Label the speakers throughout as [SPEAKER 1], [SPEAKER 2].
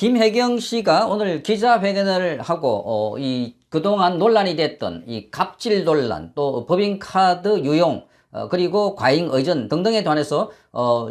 [SPEAKER 1] 김혜경 씨가 오늘 기자회견을 하고 어, 이 그동안 논란이 됐던 이 갑질 논란 또 법인카드 유용 어, 그리고 과잉 의전 등등에 관해서 어,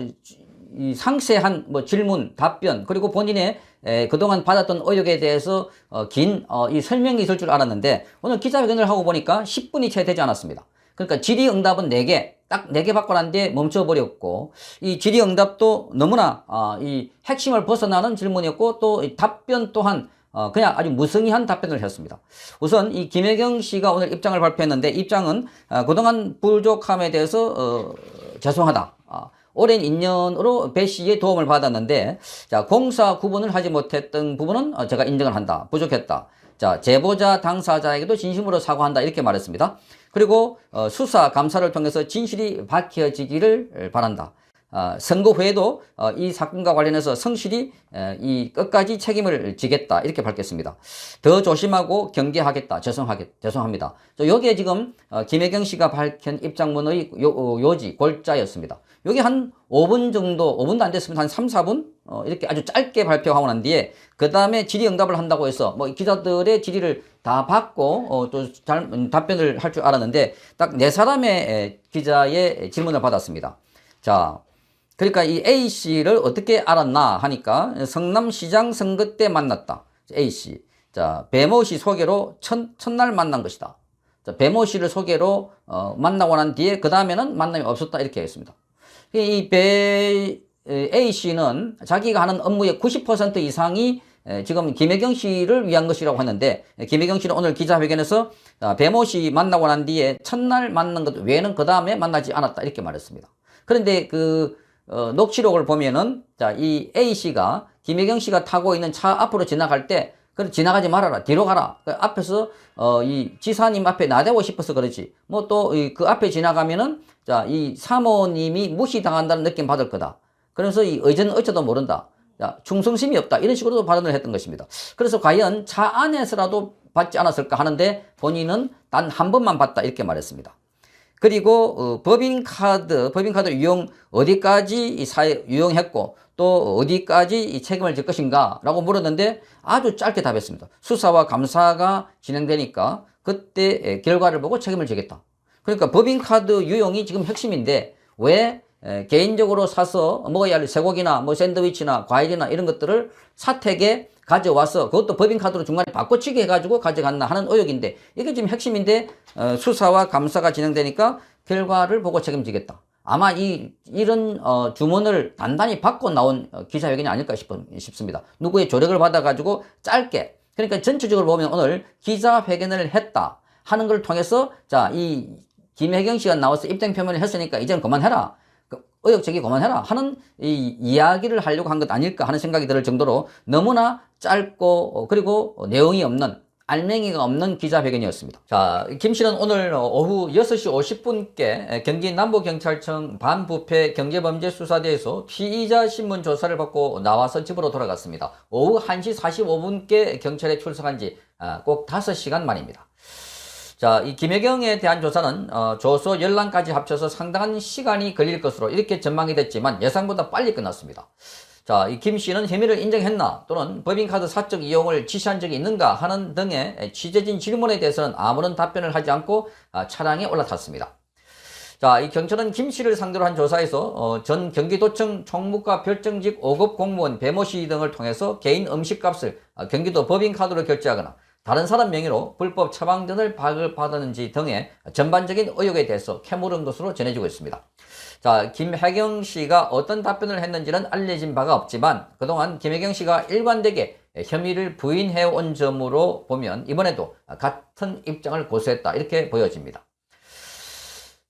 [SPEAKER 1] 이 상세한 뭐 질문 답변 그리고 본인의 에, 그동안 받았던 의혹에 대해서 어, 긴 어, 이 설명이 있을 줄 알았는데 오늘 기자회견을 하고 보니까 10분이 채 되지 않았습니다. 그러니까 질의응답은 4개, 딱 4개 받고 난 뒤에 멈춰버렸고, 이 질의응답도 너무나, 아, 이 핵심을 벗어나는 질문이었고, 또이 답변 또한, 어, 그냥 아주 무성의한 답변을 했습니다. 우선 이 김혜경 씨가 오늘 입장을 발표했는데, 입장은, 아, 그동안 부족함에 대해서, 어, 죄송하다. 아, 오랜 인연으로 배 씨의 도움을 받았는데, 자, 공사 구분을 하지 못했던 부분은 어, 제가 인정을 한다. 부족했다. 자, 제보자 당사자에게도 진심으로 사과한다. 이렇게 말했습니다. 그리고 어, 수사 감사를 통해서 진실이 밝혀지기를 바란다. 어, 선거 후에도 어, 이 사건과 관련해서 성실히 에, 이 끝까지 책임을 지겠다 이렇게 밝혔습니다. 더 조심하고 경계하겠다. 죄송하겠 죄송합니다. 저 여기에 지금 어, 김혜경 씨가 밝힌 입장문의 요, 어, 요지 골자였습니다. 여기 한 5분 정도, 5분도 안 됐습니다. 한 3, 4분 어, 이렇게 아주 짧게 발표하고 난 뒤에 그 다음에 질의응답을 한다고 해서 뭐 기자들의 질의를 다 받고 어, 또잘 음, 답변을 할 줄 알았는데 딱 네 사람의 에, 기자의 질문을 받았습니다. 자, 그러니까 이 A 씨를 어떻게 알았나 하니까 성남시장 선거 때 만났다. A 씨. 자, 배모 씨 소개로 첫, 첫날 만난 것이다. 자, 배모 씨를 소개로 어, 만나고 난 뒤에 그 다음에는 만남이 없었다 이렇게 했습니다. 이 배, A 씨는 자기가 하는 업무의 90% 이상이 에, 지금 김혜경 씨를 위한 것이라고 했는데 에, 김혜경 씨는 오늘 기자회견에서 아, 배모 씨 만나고 난 뒤에 첫날 만난 것 외에는 그 다음에 만나지 않았다 이렇게 말했습니다. 그런데 그 어, 녹취록을 보면은 자, 이 A 씨가 김혜경 씨가 타고 있는 차 앞으로 지나갈 때 그래 지나가지 말아라. 뒤로 가라. 그 앞에서 어, 이 지사님 앞에 나대고 싶어서 그렇지. 뭐 또 그 앞에 지나가면은 자 이 사모님이 무시당한다는 느낌 받을 거다. 그래서 이 의전 어쩌도 모른다. 자, 충성심이 없다. 이런 식으로도 발언을 했던 것입니다. 그래서 과연 차 안에서라도 받지 않았을까 하는데 본인은 단 한 번만 받다 이렇게 말했습니다. 그리고 어, 법인카드, 법인카드 유용 어디까지 이 사회 유용했고 또 어디까지 이 책임을 질 것인가 라고 물었는데 아주 짧게 답했습니다. 수사와 감사가 진행되니까 그때 에, 결과를 보고 책임을 지겠다. 그러니까 법인카드 유용이 지금 핵심인데 왜 에, 개인적으로 사서 먹어야 할 쇠고기나 뭐 샌드위치나 과일이나 이런 것들을 사택에 가져와서 그것도 법인카드로 중간에 바꿔치기 해가지고 가져갔나 하는 의혹인데 이게 지금 핵심인데 어, 수사와 감사가 진행되니까 결과를 보고 책임지겠다. 아마 이 이런 어, 주문을 단단히 받고 나온 어, 기자회견이 아닐까 싶, 싶습니다. 누구의 조력을 받아가지고 짧게 그러니까 전체적으로 보면 오늘 기자회견을 했다 하는 걸 통해서 자 이 김혜경 씨가 나와서 입장 표명을 했으니까 이제는 그만해라. 그 제기 그만해라 하는 이 이야기를 하려고 한 것 아닐까 하는 생각이 들 정도로 너무나 짧고 어, 그리고 내용이 없는 알맹이가 없는 기자회견이었습니다. 자, 김 씨는 오늘 오후 6시 50분께 경기 남부경찰청 반부패 경제범죄수사대에서 피의자 신문 조사를 받고 나와서 집으로 돌아갔습니다. 오후 1시 45분께 경찰에 출석한 지 꼭 5시간 만입니다. 자, 이 김혜경에 대한 조사는 어, 조서 연락까지 합쳐서 상당한 시간이 걸릴 것으로 이렇게 전망이 됐지만 예상보다 빨리 끝났습니다. 자, 이 김 씨는 혐의를 인정했나 또는 법인카드 사적 이용을 지시한 적이 있는가 하는 등의 취재진 질문에 대해서는 아무런 답변을 하지 않고 아, 차량에 올라탔습니다. 자, 이 경찰은 김 씨를 상대로 한 조사에서 어, 전 경기도청 총무과 별정직 5급 공무원 배모 씨 등을 통해서 개인 음식값을 아, 경기도 법인카드로 결제하거나 다른 사람 명의로 불법 처방 등을 발급받았는지 등의 전반적인 의혹에 대해서 캐물은 것으로 전해지고 있습니다. 자, 김혜경 씨가 어떤 답변을 했는지는 알려진 바가 없지만 그동안 김혜경 씨가 일관되게 혐의를 부인해 온 점으로 보면 이번에도 같은 입장을 고수했다 이렇게 보여집니다.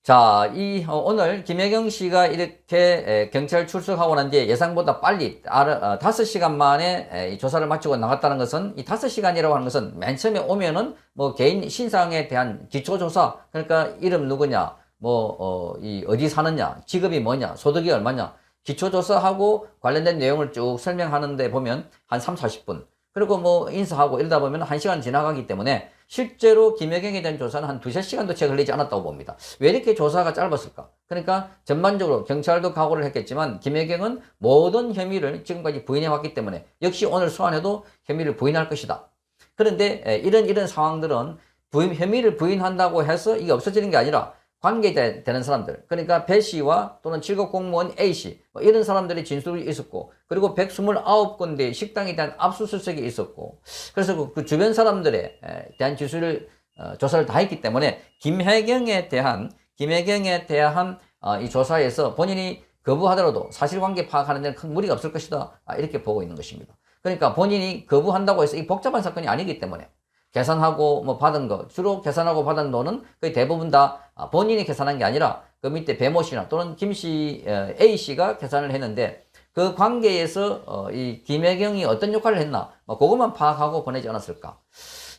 [SPEAKER 1] 자, 이 어, 오늘 김혜경 씨가 이렇게 에, 경찰 출석하고 난 뒤에 예상보다 빨리 아, 어, 5시간 만에 에, 이 조사를 마치고 나갔다는 것은 이 5시간이라고 하는 것은 맨 처음에 오면은 뭐 개인 신상에 대한 기초 조사 그러니까 이름 누구냐 뭐 어, 이 어디 사느냐 직업이 뭐냐 소득이 얼마냐 기초 조사하고 관련된 내용을 쭉 설명하는데 보면 한 3, 40분. 그리고 뭐 인사하고 이러다 보면 한 시간 지나가기 때문에 실제로 김혜경에 대한 조사는 한 두세 시간도 채 걸리지 않았다고 봅니다. 왜 이렇게 조사가 짧았을까? 그러니까 전반적으로 경찰도 각오를 했겠지만 김혜경은 모든 혐의를 지금까지 부인해 왔기 때문에 역시 오늘 소환해도 혐의를 부인할 것이다. 그런데 에, 이런 이런 상황들은 부인, 혐의를 부인한다고 해서 이게 없어지는 게 아니라 관계되는 사람들, 그러니까 배 씨와 또는 7급 공무원 A 씨, 뭐 이런 사람들의 진술이 있었고, 그리고 129군데 식당에 대한 압수수색이 있었고, 그래서 그, 그 주변 사람들에 에, 대한 진술을 어, 조사를 다 했기 때문에 김혜경에 대한 김혜경에 대한 어, 이 조사에서 본인이 거부하더라도 사실관계 파악하는 데는 큰 무리가 없을 것이다 아, 이렇게 보고 있는 것입니다. 그러니까 본인이 거부한다고 해서 이 복잡한 사건이 아니기 때문에 계산하고 뭐 받은 거 주로 계산하고 받은 돈은 거의 대부분 다 아, 본인이 계산한 게 아니라 그 밑에 배모 씨나 또는 김씨 A 씨가 계산을 했는데 그 관계에서 어, 이 김혜경이 어떤 역할을 했나 뭐 그것만 파악하고 보내지 않았을까.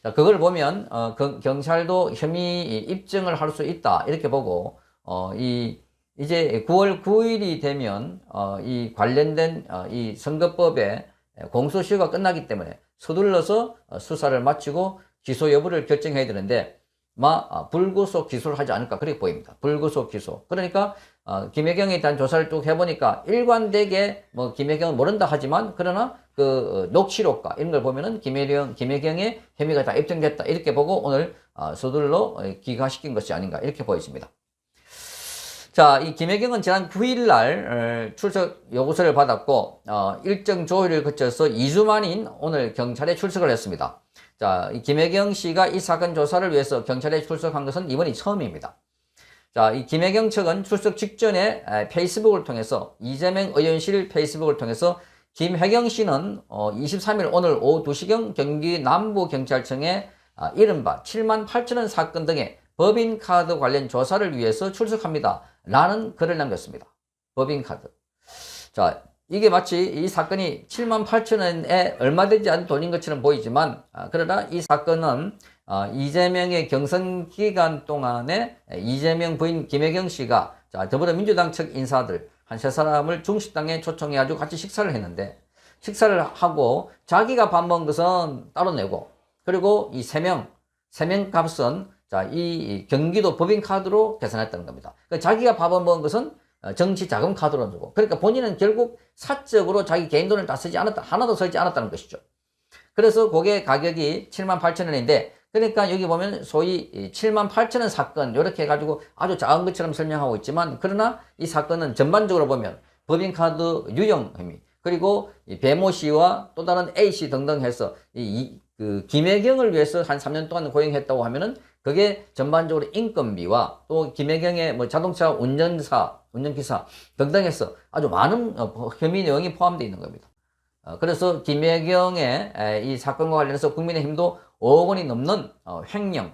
[SPEAKER 1] 자, 그걸 보면 어, 그 경찰도 혐의 입증을 할 수 있다. 이렇게 보고 어, 이 이제 9월 9일이 되면 어, 이 관련된 어, 이 선거법에 공소시효가 끝나기 때문에 서둘러서 어, 수사를 마치고 기소 여부를 결정해야 되는데 마 아, 불구속 기소를 하지 않을까 그렇게 보입니다. 불구속 기소. 그러니까 어, 김혜경에 대한 조사를 쭉 해보니까 일관되게 뭐 김혜경은 모른다 하지만 그러나 그 어, 녹취록과 이런 걸 보면은 김혜경 김혜경의 혐의가 다 입증됐다 이렇게 보고 오늘 어, 서둘러 어, 기각시킨 것이 아닌가 이렇게 보여집니다. 자, 이 김혜경은 지난 9일 날 어, 출석 요구서를 받았고 어, 일정 조회를 거쳐서 2주 만인 오늘 경찰에 출석을 했습니다. 자, 이 김혜경 씨가 이 사건 조사를 위해서 경찰에 출석한 것은 이번이 처음입니다. 자, 이 김혜경 측은 출석 직전에 에, 페이스북을 통해서 이재명 의원실 페이스북을 통해서 김혜경 씨는 어, 23일 오늘 오후 2시경 경기 남부경찰청에 아, 이른바 7만 8천 원 사건 등의 법인카드 관련 조사를 위해서 출석합니다. 라는 글을 남겼습니다. 법인카드. 자, 이게 마치 이 사건이 7만 8천 원에 얼마 되지 않은 돈인 것처럼 보이지만, 아, 그러나 이 사건은 아, 이재명의 경선 기간 동안에 이재명 부인 김혜경 씨가 자, 더불어민주당 측 인사들 한 세 사람을 중식당에 초청해가지고 같이 식사를 했는데, 식사를 하고 자기가 밥 먹은 것은 따로 내고, 그리고 이 세 명, 세 명 값은 자, 이 경기도 법인카드로 계산했다는 겁니다. 그러니까 자기가 밥을 먹은 것은 어, 정치 자금 카드로 주고, 그러니까 본인은 결국 사적으로 자기 개인 돈을 다 쓰지 않았다, 하나도 쓰지 않았다는 것이죠. 그래서 그게 가격이 7만 8천 원인데, 그러니까 여기 보면 소위 7만 8천 원 사건, 이렇게 해가지고 아주 작은 것처럼 설명하고 있지만, 그러나 이 사건은 전반적으로 보면 법인카드 유용 혐의, 그리고 이 배모 씨와 또 다른 A 씨 등등 해서 이, 이, 그 김혜경을 위해서 한 3년 동안 고용했다고 하면은 그게 전반적으로 인건비와 또 김혜경의 뭐 자동차 운전사, 운전기사 등등해서 아주 많은 어, 혐의 내용이 포함되어 있는 겁니다. 어, 그래서 김혜경의 에, 이 사건과 관련해서 국민의힘도 5억 원이 넘는 어, 횡령,